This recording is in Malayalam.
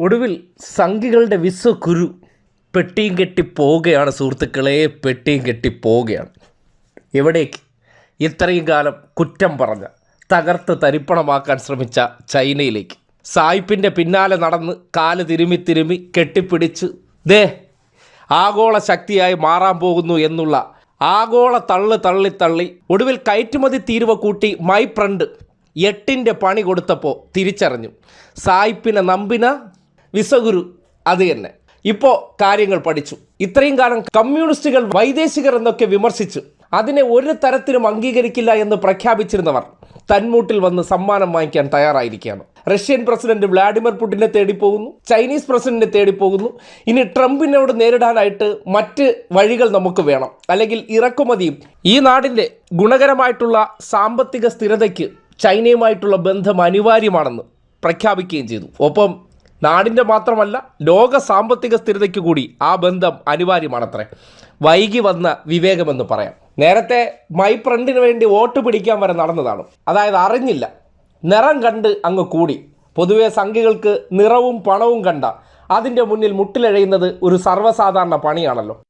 ഒടുവിൽ സംഘികളുടെ വിശ്വകുരു പെട്ടിയും കെട്ടി പോവുകയാണ് സുഹൃത്തുക്കളെ പെട്ടിയും കെട്ടി പോവുകയാണ്. എവിടേക്ക്? ഇത്രയും കാലം കുറ്റം പറഞ്ഞ തകർത്ത് തരിപ്പണമാക്കാൻ ശ്രമിച്ച ചൈനയിലേക്ക്. സായിപ്പിന്റെ പിന്നാലെ നടന്ന് കാൽ തിരുമി തിരുമി കെട്ടിപ്പിടിച്ച് ദേ ആഗോള ശക്തിയായി മാറാൻ പോകുന്നു എന്നുള്ള ആഗോള തള്ളു തള്ളി തള്ളി ഒടുവിൽ കയറ്റുമതി തീരുവ കൂട്ടി മൈ ഫ്രണ്ട് എട്ടിന്റെ പണി കൊടുത്തപ്പോൾ തിരിച്ചറിഞ്ഞു. സായിപ്പിനെ നമ്പിന വിസഗുരു അത് തന്നെ. ഇപ്പോൾ കാര്യങ്ങൾ പഠിച്ചു. ഇത്രയും കാലം കമ്മ്യൂണിസ്റ്റുകൾ വൈദേശികർ എന്നൊക്കെ വിമർശിച്ചു അതിനെ ഒരു തരത്തിലും അംഗീകരിക്കില്ല എന്ന് പ്രഖ്യാപിച്ചിരുന്നവർ തന്മൂട്ടിൽ വന്ന് സമ്മാനം വാങ്ങിക്കാൻ തയ്യാറായിരിക്കുകയാണ്. റഷ്യൻ പ്രസിഡന്റ് വ്ളാഡിമിർ പുടിനെ തേടി പോകുന്നു ചൈനീസ് പ്രസിഡന്റിനെ തേടി പോകുന്നു ഇനി ട്രംപിനോട് നേരിടാനായിട്ട് മറ്റ് വഴികൾ നമുക്ക് വേണം. അല്ലെങ്കിൽ ഇറക്കുമതിയും. ഈ നാടിന്റെ ഗുണകരമായിട്ടുള്ള സാമ്പത്തിക സ്ഥിരതയ്ക്ക് ചൈനയുമായിട്ടുള്ള ബന്ധം അനിവാര്യമാണെന്ന് പ്രഖ്യാപിക്കുകയും ചെയ്തു. ഒപ്പം നാടിന്റെ മാത്രമല്ല ലോക സാമ്പത്തിക സ്ഥിരതയ്ക്ക് കൂടി ആ ബന്ധം അനിവാര്യമാണത്രേ. വൈകി വന്ന വിവേകമെന്ന് പറയാം. നേരത്തെ മൈ ഫ്രണ്ടിന് വേണ്ടി വോട്ട് പിടിക്കാൻ വരെ നടന്നതാണ്. അതായത് അറിഞ്ഞില്ല. നിറം കണ്ട് അങ്ങ് കൂടി. പൊതുവെ സംഘികൾക്ക് നിറവും പണവും കണ്ട അതിന്റെ മുന്നിൽ മുട്ടിലഴയുന്നത് ഒരു സർവസാധാരണ പണിയാണല്ലോ.